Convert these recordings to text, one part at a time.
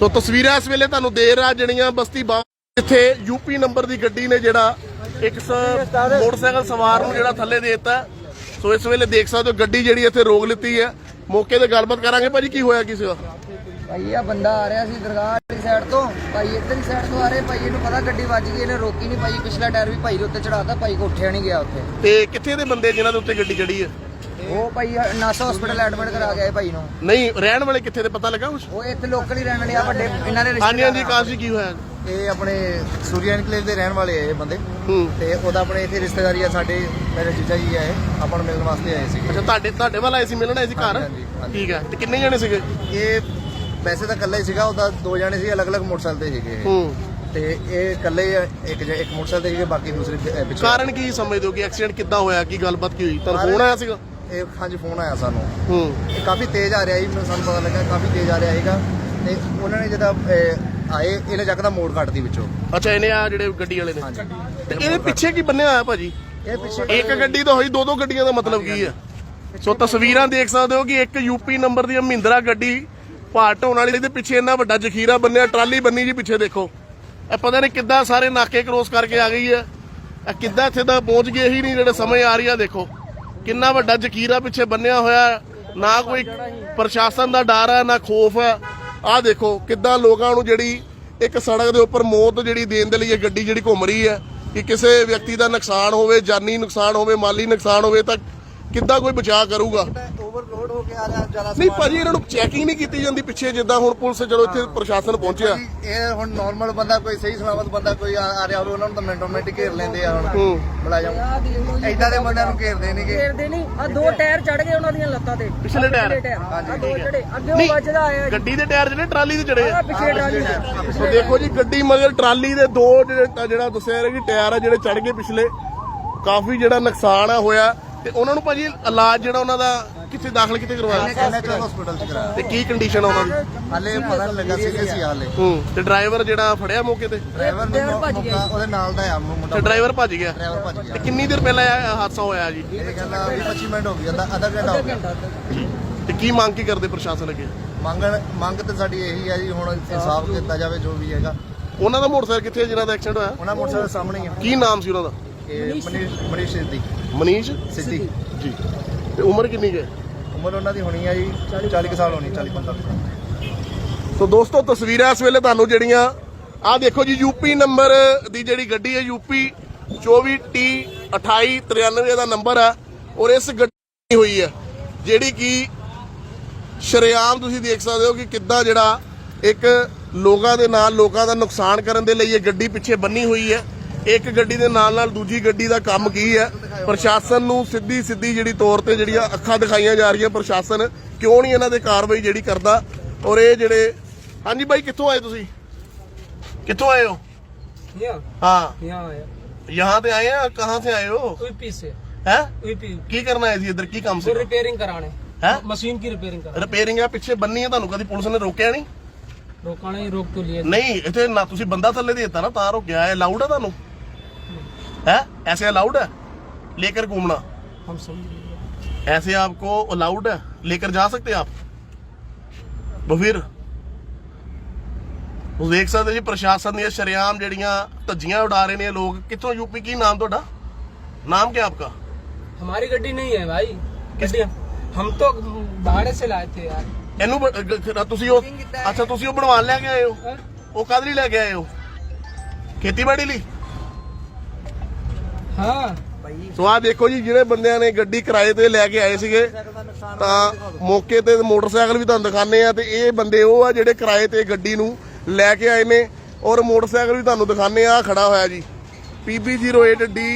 ਸੋ ਤਸਵੀਰਾਂ ਇਸ ਵੇਲੇ ਤੁਹਾਨੂੰ ਦੇ ਰਹਾ ਜਿਹੜੀਆਂ ਬਸਤੀ ਬਾਗ ਜਿੱਥੇ ਯੂਪੀ ਨੰਬਰ ਦੀ ਗੱਡੀ ਨੇ ਜਿਹੜਾ ਇੱਕ ਮੋਟਰਸਾਈਕਲ ਸਵਾਰ ਨੂੰ ਜਿਹੜਾ ਥੱਲੇ ਦੇ ਦਿੱਤਾ। ਸੋ ਇਸ ਵੇਲੇ ਦੇਖ ਸਕਦੇ ਹੋ ਗੱਡੀ ਜਿਹੜੀ ਇੱਥੇ ਰੋਕ ਲਿੱਤੀ ਹੈ। ਮੌਕੇ ਤੇ ਗੱਲਬਾਤ ਕਰਾਂਗੇ ਭਾਜੀ ਕੀ ਹੋਇਆ ਕੀ ਸੀਗਾ ਭਾਈ ਆ ਬੰਦਾ ਆ ਰਿਹਾ ਸੀ ਦਰਗਾਹ ਵਾਲੀ ਸਾਈਡ ਤੋਂ। ਭਾਈ ਇੱਧਰ ਦੀ ਸਾਈਡ ਤੋਂ ਆ ਰਹੇ। ਭਾਈ ਇਹਨੂੰ ਪਤਾ ਗੱਡੀ ਵੱਜ ਗਈ ਇਹਨੇ ਰੋਕੀ ਨਹੀਂ ਭਾਈ ਪਿਛਲਾ ਟਾਇਰ ਵੀ ਭਾਈ ਦੇ ਉੱਤੇ ਚੜਾਤਾ ਭਾਈ ਕੋ ਉੱਠਿਆ ਨਹੀਂ ਗਿਆ ਉੱਥੇ। ਤੇ ਕਿੱਥੇ ਦੇ ਬੰਦੇ ਜਿਨ੍ਹਾਂ ਦੇ ਉੱਤੇ ਗੱਡੀ ਚੜੀ ਹੈ? ਉਹ ਭਾਈ ਨਾਸਾ ਹਸਪੀਟਲ ਐਡਮਿਟ ਕਰਾ ਗਿਆ ਇਹ ਭਾਈ ਨੂੰ। ਨਹੀਂ ਰਹਿਣ ਵਾਲੇ ਕਿੱਥੇ ਦੇ ਪਤਾ ਲੱਗਾ ਕੁਛ? ਉਹ ਇੱਥੇ ਲੋਕਲ ਹੀ ਰਹਿਣ ਵਾਲੇ ਆ ਵੱਡੇ ਇਹਨਾਂ ਦੇ ਹਾਂਜੀ ਹਾਂਜੀ ਰਿਸ਼ਤੇਦਾਰ ਆ। ਕਾਸ਼ੀ ਕੀ ਹੋਇਆ? ਇਹ ਆਪਣੇ ਸੂਰਿਆ ਇਨਕਲੇਵ ਦੇ ਰਹਿਣ ਵਾਲੇ ਆ ਇਹ ਬੰਦੇ। ਹੂੰ। ਤੇ ਉਹਦਾ ਆਪਣੇ ਇੱਥੇ ਰਿਸ਼ਤੇਦਾਰੀ ਆ ਸਾਡੇ ਮੇਰੇ ਜੀਜਾ ਜੀ ਆ ਇਹ ਆਪਾਂ ਨੂੰ ਮਿਲਣ ਵਾਸਤੇ ਆਏ ਸੀਗੇ। ਅੱਛਾ ਤੁਹਾਡੇ ਤੁਹਾਡੇ ਵੱਲ ਆਏ ਸੀ ਮਿਲਣ ਆਏ ਸੀ ਘਰ? ਹਾਂਜੀ, ਹਾਂਜੀ, ਹਾਂਜੀ। ਠੀਕ ਹੈ ਤੇ ਕਿੰਨੇ ਜਣੇ ਸੀਗੇ? ਇਹ ਵੈਸੇ ਤਾਂ ਇਕੱਲਾ ਹੀ ਸੀਗਾ ਉਹਦਾ ਦੋ ਜਣੇ ਸੀ ਅਲੱਗ-ਅਲੱਗ ਮੋਟਰਸਾਈਕਲ ਤੇ ਸੀਗੇ ਇਹ। ਹੂੰ। ਤੇ ਇਹ ਇਕੱਲੇ ਹੀ ਆ, ਇੱਕ ਜ- ਇੱਕ ਮੋਟਰਸਾਈਕਲ ਤੇ ਸੀਗੇ ਬਾਕੀ ਦੂਸਰੇ ਪਿ- ਅਹ ਪਿੱਛੇ ਕਾਰਨ ਕੀ ਸਮਝਦੇ ਹੋ ਕਿ ਐਕਸੀਡੈਂਟ ਕਿੱਦਾਂ ਹੋਇਆ? ਕੀ ਗੱਲਬਾਤ ਕੀ ਹੋਈ? ਤੁਹਾਨੂੰ ਫੋਨ ਆਇਆ ਸੀਗਾ? ਇਹ ਹਾਂਜੀ ਫੋਨ ਆਇਆ ਸਾਨੂੰ। ਹੂੰ। ਇਹ ਕਾਫੀ ਤੇਜ਼ ਆ ਰਿਹਾ ਸੀ ਮੈਨੂੰ ਸਾਨੂੰ ਪਤਾ ਲੱਗਾ ਕਾਫੀ ਤੇਜ਼ ਆ ਰਿਹਾ ਸੀਗਾ। ਤੇ ਉਹਨਾਂ ਨੇ ਜਦੋਂ ਆਏ ਇਹਨੇ ਜੱਕਦਾ ਮੋੜ ਕੱਟਦੀ ਵਿੱਚੋਂ। ਅੱਛਾ ਇਹਨੇ ਆ ਜਿਹੜੇ ਗੱਡੀ ਵਾਲੇ ਨੇ? ਹਾਂਜੀ। ਤੇ ਇਹਦੇ ਪਿੱਛੇ ਕੀ ਬੰਨਿਆ ਹੋਇਆ ਭਾਜੀ? ਇਹ ਪਿੱਛੇ ਇੱਕ ਗੱਡੀ ਤਾਂ ਹੋਈ ਦੋ ਦੋ ਗੱਡੀਆਂ ਦਾ ਮਤਲਬ ਕੀ ਹੈ ਸੋ ਤਸਵੀਰਾਂ ਦੇਖ ਸਕਦੇ ਹੋ ਕਿ ਇੱਕ ਯੂਪੀ ਨੰਬਰ ਦੀ ਮਹਿੰਦਰਾ ਗੱਡੀ ਭਾਰ ਢੋਣ ਵਾਲੀ ਦੇ ਪਿੱਛੇ ਇੰਨਾ ਵੱਡਾ ਜ਼ਖੀਰਾ ਬੰਨਿਆ ਟਰਾਲੀ ਬੰਨੀ ਜੀ ਪਿੱਛੇ ਦੇਖੋ। ਇਹ ਪਤਾ ਨਹੀਂ ਕਿੱਦਾਂ ਸਾਰੇ ਨਾਕੇ ਕ੍ਰੋਸ ਕਰਕੇ ਆ ਗਈ ਹੈ ਇਹ ਕਿੱਦਾਂ ਇੱਥੇ ਦਾ ਪਹੁੰਚ ਗਏ ਹੀ ਨਹੀਂ ਜਿਹੜੇ ਸਮਝ ਆ ਰਹੀ ਆ ਦੇਖੋ। ਕਿੰਨਾ ਵੱਡਾ ਜ਼ਖੀਰਾ ਪਿੱਛੇ ਬੰਨਿਆ ਹੋਇਆ ਨਾ ਕੋਈ ਪ੍ਰਸ਼ਾਸਨ ਦਾ ਡਰ ਹੈ, ਨਾ ਖੋਫ ਹੈ। ਆਹ ਦੇਖੋ ਕਿੱਦਾਂ ਲੋਕਾਂ ਨੂੰ ਜਿਹੜੀ ਇੱਕ ਸੜਕ ਦੇ ਉੱਪਰ ਮੌਤ ਜਿਹੜੀ ਦੇਣ ਦੇ ਲਈ ਇਹ ਗੱਡੀ ਜਿਹੜੀ ਘੁੰਮ ਰਹੀ ਹੈ, ਕਿ ਕਿਸੇ ਵਿਅਕਤੀ ਦਾ ਨੁਕਸਾਨ ਹੋਵੇ, ਜਾਨੀ ਨੁਕਸਾਨ ਹੋਵੇ, ਮਾਲੀ ਨੁਕਸਾਨ ਹੋਵੇ ਤਾਂ ਕਿੱਦਾਂ ਕੋਈ ਬਚਾਅ ਕਰੂਗਾ? ਓਵਰਲੋਡ ਹੋ ਕੇ ਆ ਰਿਹਾ ਜ਼ਿਆਦਾ ਨਹੀਂ ਭਾਜੀ ਇਹਨਾਂ ਨੂੰ ਚੈਕਿੰਗ ਨਹੀਂ ਕੀਤੀ ਜਾਂਦੀ ਪਿੱਛੇ ਜਿੱਦਾਂ ਹੁਣ ਪੁਲਿਸ ਚਲੋ ਇੱਥੇ ਪ੍ਰਸ਼ਾਸਨ ਪਹੁੰਚਿਆ। ਇਹ ਹੁਣ ਨਾਰਮਲ ਬੰਦਾ ਕੋਈ ਸਹੀ ਸਲਾਮਤ ਬੰਦਾ ਕੋਈ ਆ ਰਿਹਾ ਹੋਵੇ ਉਹਨਾਂ ਨੂੰ ਤਾਂ ਮਿੰਟੋ ਘੇਰ ਲੈਂਦੇ ਆ ਹੁਣ। ਮੁਲਾਜ਼ਮ। ਐਦਾਂ ਦੇ ਬੰਦਿਆਂ ਨੂੰ ਘੇਰਦੇ ਨਹੀਂਗੇ ਘੇਰਦੇ ਨਹੀਂ ਆ ਦੋ ਟਾਇਰ ਚੜ ਗਏ ਉਹਨਾਂ ਦੀਆਂ ਲੱਤਾਂ ਤੇ। ਪਿਛਲੇ ਟਾਇਰ। ਆ ਦੋ ਚੜੇ ਅੱਗੇ ਵੱਜਦਾ ਆਇਆ। ਗੱਡੀ ਦੇ ਟਾਇਰ ਜਿਹੜੇ ਟਰਾਲੀ ਦੇ ਚੜੇ ਆ। ਆ ਪਿਛੇ ਟਰਾਲੀ ਦੇ। ਸੋ ਦੇਖੋ ਜੀ ਗੱਡੀ ਮਗਰ ਟਰਾਲੀ ਦੇ ਦੋ ਜਿਹੜੇ ਦੱਸਿਆ ਰਿਹਾ ਕਿ ਟਾਇਰ ਆ ਜਿਹੜੇ ਚੜ ਗਏ ਪਿਛਲੇ। ਕਾਫੀ ਜਿਹੜਾ ਨੁਕਸਾਨ ਆ ਹੋਇਆ। ਤੇ ਉਹਨਾਂ ਨੂੰ ਭਾਜੀ ਇਲਾਜ ਜਿਹੜਾ ਉਹਨਾਂ ਦਾ ਕਿੱਥੇ ਦਾਖਲ ਕਿੱਥੇ ਕਰਵਾਇਆ? ਨੈਚੁਰਲ ਹਸਪੀਟਲ ਚ ਕਰਾਇਆ? ਤੇ ਕੀ ਕੰਡੀਸ਼ਨ ਆ ਉਹਨਾਂ ਦੀ? ਹਾਲੇ ਪਤਾ ਨਹੀਂ ਲੱਗਾ ਸੀਰੀਅਸ ਹੀ ਹਾਲੇ ਹੂੰ ਤੇ ਡਰਾਈਵਰ ਜਿਹੜਾ ਫੜਿਆ ਮੌਕੇ ਤੇ? ਡਰਾਈਵਰ ਨੂੰ ਮੌਕਾ- ਉਹਦੇ ਨਾਲ ਦਾ ਆ ਮੁੰਡਾ ਤੇ ਡਰਾਈਵਰ ਭੱਜ ਗਿਆ? ਡਰਾਈਵਰ ਭੱਜ ਤੇ ਗਿਆ ਕਿੰਨੀ ਦੇਰ ਪਹਿਲਾਂ ਇਹ ਹਾਦਸਾ ਹੋਇਆ ਜੀ? ਇਹ ਕਹਿੰਦਾ 25 ਮਿੰਟ ਹੋ ਗਈ ਅੱਧਾ ਅੱਧਾ ਘੰਟਾ ਹੋ ਗਿਆ। ਤੇ ਕੀ ਮੰਗ ਕੀ ਕਰਦੇ ਪ੍ਰਸ਼ਾਸਨ ਅੱਗੇ? ਮੰਗਣ ਮੰਗ ਤੇ ਸਾਡੀ ਇਹੀ ਹੈ ਜੀ ਹੁਣ ਇਨਸਾਫ ਦਿੱਤਾ ਜਾਵੇ ਜੋ ਵੀ ਹੈਗਾ। ਉਹਨਾਂ ਦਾ ਮੋਟਰਸਾਈਕਲ ਕਿੱਥੇ ਜਿਹਨਾਂ ਦਾ ਐਕਸੀਡੈਂਟ ਹੋਇਆ? ਉਹਨਾਂ ਮੋਟਰਸਾਈਕਲ ਸਾਹਮਣੇ ਹੀ ਆ। ਕੀ ਨਾਮ ਸੀ ਉਹਨਾਂ ਦਾ? ਮਨੀਸ਼ ਮਨੀਸ਼ ਸਿੱਧੀ। ਮਨੀਸ਼ ਸਿੱਧੀ। ਜੀ। ਤੇ ਉਮਰ ਕਿੰਨੀ ਹੈ? ਉਮਰ ਉਹਨਾਂ ਦੀ ਹੋਣੀ ਆ ਜੀ 40 ਕੁ ਸਾਲ ਹੋਣੀ 40 45 ਸਾਲ ਸੋ ਦੋਸਤੋ ਤਸਵੀਰਾਂ ਇਸ ਵੇਲੇ ਤੁਹਾਨੂੰ ਜਿਹੜੀਆਂ ਆਹ ਦੇਖੋ ਜੀ ਯੂਪੀ ਨੰਬਰ ਦੀ ਜਿਹੜੀ ਗੱਡੀ ਹੈ ਯੂਪੀ 24T 2893 ਦਾ ਨੰਬਰ ਹੈ ਔਰ ਇਸ ਗੱਡੀ ਹੋਈ ਹੈ ਜਿਹੜੀ ਕਿ ਸ਼ਰੇਆਮ ਤੁਸੀਂ ਦੇਖ ਸਕਦੇ ਹੋ ਕਿ ਕਿੱਦਾਂ ਜਿਹੜਾ ਇੱਕ ਲੋਕਾਂ ਦੇ ਨਾਲ ਲੋਕਾਂ ਦਾ ਨੁਕਸਾਨ ਕਰਨ ਦੇ ਲਈ ਇਹ ਗੱਡੀ ਪਿੱਛੇ ਬੰਨੀ ਹੋਈ ਹੈ। ਇੱਕ ਗੱਡੀ ਦੇ ਨਾਲ ਨਾਲ ਦੂਜੀ ਗੱਡੀ ਦਾ ਕੰਮ ਕੀ ਹੈ ਪ੍ਰਸ਼ਾਸਨ ਨੂੰ ਸਿੱਧੀ ਸਿੱਧੀ ਜਿਹੜੀ ਤੌਰ ਤੇ ਜਿਹੜੀਆਂ ਅੱਖਾਂ ਦਿਖਾਈਆਂ ਜਾ ਰਹੀਆਂ ਪ੍ਰਸ਼ਾਸਨ ਕਿਉਂ ਨਹੀਂ ਇਹਨਾਂ ਦੇ ਕਾਰਵਾਈ ਜਿਹੜੀ ਕਰਦਾ ਔਰ ਇਹ ਜਿਹੜੇ ਹਾਂਜੀ ਬਾਈ ਕਿੱਥੋਂ ਆਏ ਤੁਸੀਂ ਕਿੱਥੋਂ ਆਏ ਹੋ यहाँ हाँ यहाँ आया यहाँ पे आए हैं कहाँ से आए हो यूपी से हैं यूपी ਕੀ ਕਰਨਾ ਹੈ ਜੀ ਇੱਧਰ ਕੀ ਕੰਮ वो ਸੀ रिपेयरिंग कराने है मशीन की रिपेयरिंग कराने ਰਿਪੇਅਰਿੰਗ ਆ ਪਿੱਛੇ ਬੰਨੀ ਹੈ ਤੁਹਾਨੂੰ ਕਦੀ ਪੁਲਿਸ ਨੇ ਰੋਕਿਆ ਨਹੀਂ रोकाना ही रोक तो लिए ਨਹੀਂ ਇੱਥੇ ਨਾ ਤੁਸੀਂ ਬੰਦਾ ਥੱਲੇ ਦੇ ਦਿੱਤਾ ਨਾ ਤਾਂ ਰੋਕਿਆ ਹੈ ਅਲਾਉਡ ਹੈ ਤੁਹਾਨੂੰ है ऐसे अलाउड है लेकर घूमना हम समझ ऐसे आपको अलाउड है लेकर जा सकते आप तो फिर ਤੁਸੀਂ ਦੇਖ ਸਕਦੇ ਜੀ ਪ੍ਰਸ਼ਾਸਨ ਦੀਆਂ ਸ਼ਰਿਆਮ ਜਿਹੜੀਆਂ ਧੱਜੀਆਂ ਉਡਾ ਰਹੇ ਨੇ ਲੋਕ ਕਿੱਥੋਂ ਯੂਪੀ ਕੀ ਨਾਮ ਤੁਹਾਡਾ? ਨਾਮ ਕੀ ਆਪਕਾ? हमारी गड्डी नहीं है भाई। गड्डी हम तो भाड़े से लाए थे यार। ਇਹਨੂੰ ਤੁਸੀਂ ਉਹ ਅੱਛਾ ਤੁਸੀਂ ਉਹ ਬਣਵਾ ਲੈ ਕੇ ਆਏ ਹੋ? ਉਹ ਕਾਹਦੇ ਲਈ ਲੈ ਕੇ ਆਏ ਹੋ? ਖੇਤੀਬਾੜੀ ਲਈ? हाँ ਸੋ ਆ ਦੇਖੋ ਜੀ, ਜਿਹੜੇ ਬੰਦਿਆਂ ਨੇ ਗੱਡੀ ਕਿਰਾਏ ਤੇ ਲੈ ਕੇ ਆਏ ਸੀਗੇ, ਤਾਂ ਮੌਕੇ ਤੇ ਮੋਟਰਸਾਈਕਲ ਵੀ ਤੁਹਾਨੂੰ ਦਿਖਾਣੇ ਆ ਤੇ ਇਹ ਬੰਦੇ ਉਹ ਆ ਜਿਹੜੇ ਕਿਰਾਏ ਤੇ ਗੱਡੀ ਨੂੰ ਲੈ ਕੇ ਆਏ ਨੇ ਔਰ ਮੋਟਰਸਾਈਕਲ ਵੀ ਤੁਹਾਨੂੰ ਦਿਖਾਣੇ ਆ ਖੜਾ ਹੋਇਆ ਜੀ। PB08D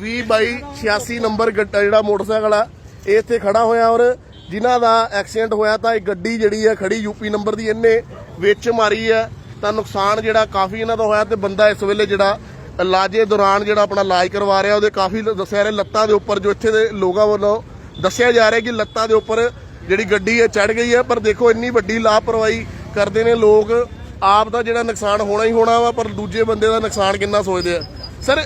2082 ਨੰਬਰ ਜਿਹੜਾ ਮੋਟਰਸਾਈਕਲ ਆ, ਇਹ ਇੱਥੇ ਖੜਾ ਹੋਇਆ ਔਰ ਜਿਨ੍ਹਾਂ ਦਾ ਐਕਸੀਡੈਂਟ ਹੋਇਆ ਤਾਂ ਇਹ ਗੱਡੀ ਜਿਹੜੀ ਆ ਖੜੀ ਯੂਪੀ ਨੰਬਰ ਦੀ, ਇਹਨੇ ਵਿੱਚ ਮਾਰੀ ਆ। ਤਾਂ ਨੁਕਸਾਨ ਜਿਹੜਾ ਕਾਫੀ ਇਹਨਾਂ ਦਾ ਹੋਇਆ ਤੇ ਬੰਦਾ ਇਸ ਵੇਲੇ ਜਿਹੜਾ ਇਲਾਜੇ ਦੌਰਾਨ ਜਿਹੜਾ ਆਪਣਾ ਇਲਾਜ ਕਰਵਾ ਰਿਹਾ, ਉਹਦੇ ਕਾਫੀ ਦੱਸਿਆ ਰਿਹਾ ਲੱਤਾਂ ਦੇ ਉੱਪਰ ਜੋ ਇੱਥੇ ਦੇ ਲੋਕਾਂ ਵੱਲੋਂ ਦੱਸਿਆ ਜਾ ਰਿਹਾ ਕਿ ਲੱਤਾਂ ਦੇ ਉੱਪਰ ਜਿਹੜੀ ਗੱਡੀ ਹੈ ਚੜ ਗਈ ਹੈ, ਪਰ ਦੇਖੋ ਇੰਨੀ ਵੱਡੀ ਲਾਪਰਵਾਹੀ ਕਰਦੇ ਨੇ ਲੋਕ, ਆਪ ਦਾ ਜਿਹੜਾ ਨੁਕਸਾਨ ਹੋਣਾ ਹੀ ਹੋਣਾ ਵਾ, ਪਰ ਦੂਜੇ ਬੰਦੇ ਦਾ ਨੁਕਸਾਨ ਕਿੰਨਾ ਸੋਚਦੇ ਆ ਸਰ,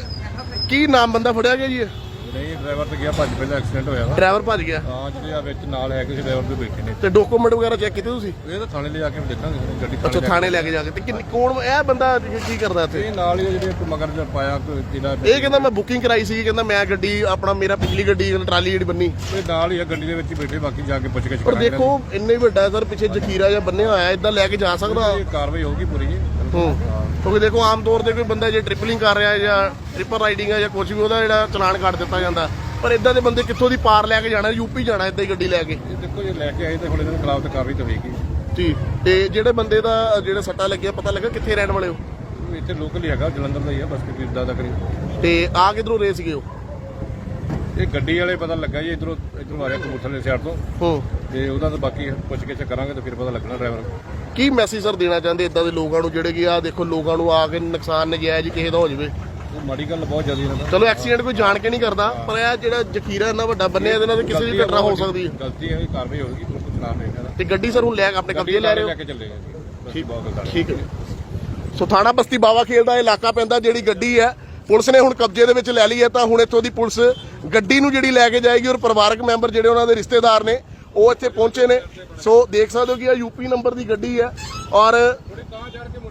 ਕੀ ਨਾਮ ਬੰਦਾ ਫੜਿਆ ਗਿਆ ਜੀ ਇਹ? ਨਹੀਂ ਡਰਾਈਵਰ ਤੇ ਗਿਆ ਭੱਜ ਪਹਿਲਾਂ ਐਕਸੀਡੈਂਟ ਹੋਇਆ ਵਾ। ਡਰਾਈਵਰ ਭੱਜ ਗਿਆ? ਹਾਂ ਜਿਹੜੇ ਆ ਵਿੱਚ ਨਾਲ ਹੈ ਕਿਸੇ ਡਰਾਈਵਰ ਦੇ ਬੈਠੇ ਨੇ। ਤੇ ਡਾਕੂਮੈਂਟ ਵਗੈਰਾ ਚੈੱਕ ਕੀਤੇ ਤੁਸੀਂ? ਇਹ ਤਾਂ ਥਾਣੇ ਲੈ ਜਾ ਕੇ ਦੇਖਾਂਗੇ ਗੱਡੀ ਅੱਛਾ ਥਾਣੇ ਲੈ ਕੇ ਜਾ ਕੇ। ਤੇ ਕਿੰਨੀ ਕੌਣ ਇਹ ਬੰਦਾ ਕੀ ਕਰਦਾ ਇੱਥੇ? ਇਹ ਨਾਲ ਹੀ ਆ ਜਿਹੜੇ ਇੱਕ ਮਗਰ ਜਿਹਾ ਪਾਇਆ ਕੋਈ ਜਿਹੜਾ ਇਹ ਕਹਿੰਦਾ ਮੈਂ ਬੁਕਿੰਗ ਕਰਾਈ ਸੀ ਕਹਿੰਦਾ ਮੈਂ ਗੱਡੀ ਆਪਣਾ ਮੇਰਾ ਪਿਛਲੀ ਗੱਡੀ ਟਰਾਲੀ ਜਿਹੜੀ ਬੰਨੀ। ਇਹ ਨਾਲ ਹੀ ਆ ਗੱਡੀ ਦੇ ਵਿੱਚ ਹੀ ਬੈਠੇ ਬਾਕੀ ਜਾ ਕੇ ਪੁੱਛ ਕੇ ਪਰ ਦੇਖੋ ਇੰਨੇ ਵੱਡਾ ਸਰ ਪਿੱਛੇ ਜ਼ਖੀਰਾ ਜਿਹਾ ਬੰਨਿਆ ਹੋਇਆ ਇਦਾਂ ਲੈ ਕੇ ਜਾ ਸਕਦਾ। ਕਾਰਵਾਈ ਹੋਊਗੀ ਪੂਰੀ। ਜੀ ਹੂੰ। ਕਿਉਂਕਿ ਦੇਖੋ ਆਮ ਤੌਰ ਤੇ ਕੋਈ ਬੰਦਾ ਜੇ ਟ੍ਰਿਪਲਿੰਗ ਕਰ ਰਿਹਾ ਹੈ ਜਾਂ ਟ੍ਰਿਪਲ ਰਾਈਡਿੰਗ ਹੈ ਜਾਂ ਕੁਝ ਵੀ ਉਹਦਾ ਜਿਹੜਾ ਚਲਾਨ ਕੱਟ ਦਿੱਤਾ ਜਾਂਦਾ। ਪਰ ਇਦਾਂ ਦੇ ਬੰਦੇ ਕਿੱਥੋਂ ਦੀ ਪਾਰ ਲੈ ਕੇ ਜਾਣਾ ਯੂਪੀ ਜਾਣਾ ਇਦਾਂ ਹੀ ਗੱਡੀ ਲੈ ਕੇ। ਦੇਖੋ ਜੇ ਲੈ ਕੇ ਆਏ ਤਾਂ ਹੁਣ ਇਹਨਾਂ ਦੇ ਖਿਲਾਫ ਤਾਂ ਕਾਰਵਾਈ ਤਾਂ ਹੋਏਗੀ। ਜੀ। ਤੇ ਜਿਹੜੇ ਬੰਦੇ ਦਾ ਜਿਹੜਾ ਸੱਟਾ ਲੱਗਿਆ ਪਤਾ ਲੱਗਾ ਕਿੱਥੇ ਰਹਿਣ ਵਾਲੇ ਹੋ? ਇੱਥੇ ਲੋਕਲ ਹੀ ਹੈਗਾ ਜਲੰਧਰ ਦਾ ਹੀ ਆ ਬਸ ਕਿ ਦਾ ਦਾ ਕਰੀ। ਤੇ ਆ ਕਿਧਰੋਂ ਰਹੇ ਸੀਗੇ ਉਹ? ਇਹ ਗੱਡੀ ਵਾਲੇ ਪਤਾ ਲੱਗਾ ਜੀ ਇਧਰੋਂ ਇਧਰੋਂ ਆ ਰਿਹਾ ਕਬੂਤਰ ਸਾਈਡ ਤੋਂ। ਹੂੰ। ਤੇ ਉਹਦਾ ਤਾਂ ਬਾਕੀ ਪੁੱਛ ਕੇ ਕਰਾਂਗੇ ਤਾਂ ਫਿਰ ਪਤਾ ਲੱਗਣਾ ਡਰਾਈਵਰ ਕੀ ਮੈਸੇਜ ਸਰ ਦੇਣਾ ਚਾਹੁੰਦੇ ਇਦਾਂ ਦੇ ਲੋਕਾਂ ਨੂੰ ਜਿਹੜੇ ਕਿ ਆ ਦੇਖੋ ਲੋਕਾਂ ਨੂੰ ਆ ਕੇ ਨੁਕਸਾਨ ਨਜਾਇਜ਼ ਕਿਸੇ ਦਾ ਹੋ ਜਾਵੇ? ਮਾੜੀ ਗੱਲ ਬਹੁਤ ਜ਼ਿਆਦਾ ਇਹਨਾਂ ਦਾ ਚਲੋ ਐਕਸੀਡੈਂਟ ਕੋਈ ਜਾਣ ਕੇ ਨਹੀਂ ਕਰਦਾ ਪਰ ਇਹ ਜਿਹੜਾ ਜ਼ਖੀਰਾ ਇੰਨਾ ਵੱਡਾ ਬੰਨਿਆ ਇਹਦੇ ਨਾਲ ਤਾਂ ਕਿਸੇ ਦੀ ਘਟਨਾ ਹੋ ਸਕਦੀ ਹੈ। ਗਲਤੀ ਹੈ ਕਾਰਵਾਈ ਹੋਏਗੀ ਕੋਈ ਚਲਾਨ ਨਹੀਂ ਇਹਨਾਂ ਦਾ ਤੇ ਗੱਡੀ ਸਰ ਹੁਣ ਲੈ ਕੇ ਆਪਣੇ ਕਬਜ਼ੇ ਲੈ ਰਹੇ ਹੋ? ਕੇ ਚੱਲੇ ਠੀਕ ਬਹੁਤ ਗੱਲ ਠੀਕ ਹੈ। ਸੋ ਥਾਣਾ ਬਸਤੀ ਬਾਵਾ ਖੇਲ ਦਾ ਇਲਾਕਾ ਪੈਂਦਾ ਜਿਹੜੀ ਗੱਡੀ ਹੈ ਪੁਲਿਸ ਨੇ ਹੁਣ ਕਬਜ਼ੇ ਦੇ ਵਿੱਚ ਲੈ ਲਈ ਹੈ ਤਾਂ ਹੁਣ ਇੱਥੋਂ ਦੀ ਪੁਲਿਸ ਗੱਡੀ ਨੂੰ ਜਿਹੜੀ ਲੈ ਕੇ ਜਾਏਗੀ ਔਰ ਪਰਿਵਾਰਕ ਮੈਂਬਰ ਜਿਹੜੇ ਉਹਨਾਂ ਦੇ ਰਿਸ਼ਤੇਦਾਰ ਨੇ ਉਹ ਇੱਥੇ ਪਹੁੰਚੇ ਨੇ। ਸੋ ਦੇਖ ਸਕਦੇ ਹੋ ਕਿ ਇਹ ਯੂਪੀ ਨੰਬਰ ਦੀ ਗੱਡੀ ਹੈ ਔਰ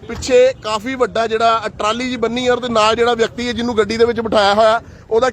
ਪਿੱਛੇ ਕਾਫੀ ਵੱਡਾ ਜਿਹੜਾ ਟਰਾਲੀ ਜੀ ਬੰਨੀ ਹੈ ਔਰ ਤੇ ਨਾਲ ਜਿਹੜਾ ਵਿਅਕਤੀ ਹੈ ਜਿਹਨੂੰ ਗੱਡੀ ਦੇ ਵਿੱਚ ਬਿਠਾਇਆ ਹੋਇਆ, ਉਹਦਾ ਕਹਿ-